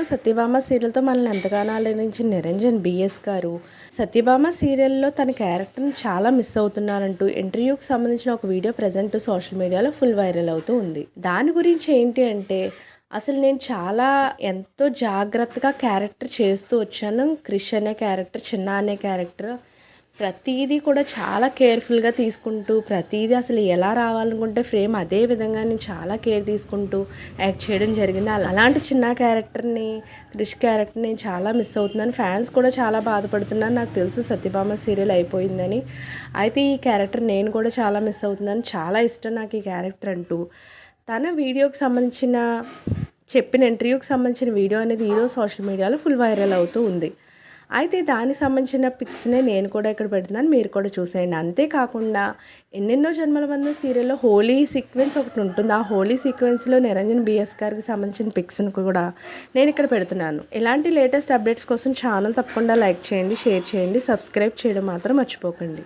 ఎన్నెన్నో సత్యభామ సీరియల్తో మనల్ని ఎంతగానో ఆలోచించిన నిరంజన్ బిఎస్ గారు సత్యభామ సీరియల్లో తన క్యారెక్టర్ని చాలా మిస్ అవుతున్నారంటూ ఇంటర్వ్యూకి సంబంధించిన ఒక వీడియో ప్రజెంట్ సోషల్ మీడియాలో ఫుల్ వైరల్ అవుతూ ఉంది. దాని గురించి ఏంటి అంటే అసలు నేను చాలా ఎంతో జాగ్రత్తగా క్యారెక్టర్ చేస్తూ వచ్చాను. క్రిష్ అనే క్యారెక్టర్ చిన్న అనే క్యారెక్టర్ ప్రతీదీ కూడా చాలా కేర్ఫుల్గా తీసుకుంటూ ప్రతీదీ అసలు ఎలా రావాలనుకుంటే ఫ్రేమ్ అదే విధంగా నేను చాలా కేర్ తీసుకుంటూ యాక్ట్ చేయడం జరిగింది. అలా- అలాంటి చిన్న క్యారెక్టర్ని క్రిష్ క్యారెక్టర్ని నేను చాలా మిస్ అవుతున్నాను. ఫ్యాన్స్ కూడా చాలా బాధపడుతున్నాను నాకు తెలుసు సత్యభామ సీరియల్ అయిపోయిందని. అయితే ఈ క్యారెక్టర్ నేను కూడా చాలా మిస్ అవుతున్నాను. చాలా ఇష్టం నాకు ఈ క్యారెక్టర్ అంటూ. తన వీడియోకి సంబంధించిన చెప్పిన ఇంటర్వ్యూకి సంబంధించిన వీడియో అనేది ఈరోజు సోషల్ మీడియాలో ఫుల్ వైరల్ అవుతూ ఉంది. అయితే దానికి సంబంధించిన పిక్స్నే నేను కూడా ఇక్కడ పెడుతున్నాను. మీరు కూడా చూసేయండి. అంతేకాకుండా ఎన్నెన్నో జన్మల బంధం సీరియల్లో హోలీ సీక్వెన్స్ ఒకటి ఉంటుంది. ఆ హోలీ సీక్వెన్స్లో నిరంజన్ బిఎస్ గారికి సంబంధించిన పిక్స్ను కూడా నేను ఇక్కడ పెడుతున్నాను. ఇలాంటి లేటెస్ట్ అప్డేట్స్ కోసం ఛానల్ తప్పకుండా లైక్ చేయండి షేర్ చేయండి సబ్స్క్రైబ్ చేయడం మాత్రం మర్చిపోకండి.